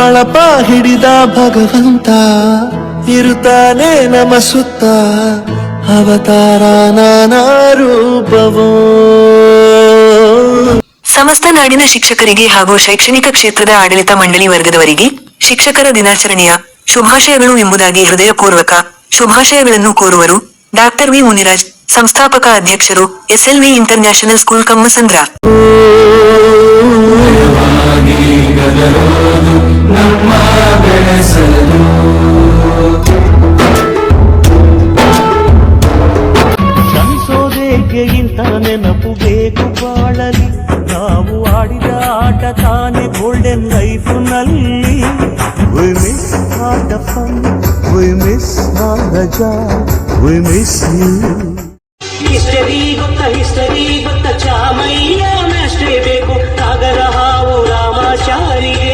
ಬಳಪ ಹಿಡಿದ ಭಗವಂತ ಇರುತ್ತಾನೆ ನಮ ಸುತ್ತ ಅವತಾರ ಸಮಸ್ತ ನಾಡಿನ ಶಿಕ್ಷಕರಿಗೆ ಹಾಗೂ ಶೈಕ್ಷಣಿಕ ಕ್ಷೇತ್ರದ ಆಡಳಿತ ಮಂಡಳಿ ವರ್ಗದವರಿಗೆ ಶಿಕ್ಷಕರ ದಿನಾಚರಣೆಯ ಶುಭಾಶಯಗಳು ಎಂಬುದಾಗಿ ಹೃದಯಪೂರ್ವಕ ಶುಭಾಶಯಗಳನ್ನು ಕೋರುವರು ಡಾಕ್ಟರ್ ವಿ ಮುನಿರಾಜ್, ಸಂಸ್ಥಾಪಕ ಅಧ್ಯಕ್ಷರು ಎಸ್ಎಲ್ವಿ ಇಂಟರ್ನ್ಯಾಷನಲ್ ಸ್ಕೂಲ್ ಕಮ್ಮಸಂದ್ರ. ಕ್ಷಮಿಸೋದೇಕೆ ಇಂಥ ನೆನಪು ಬೇಕು ಬಾಳಲಿ ನಾವು ಆಡಿದ ಆಟ ತಾನೇ ಗೋಲ್ಡನ್ ಲೈಫ್ ನಲ್ಲಿ We miss all the fun, we miss all the joy, we miss you. honey.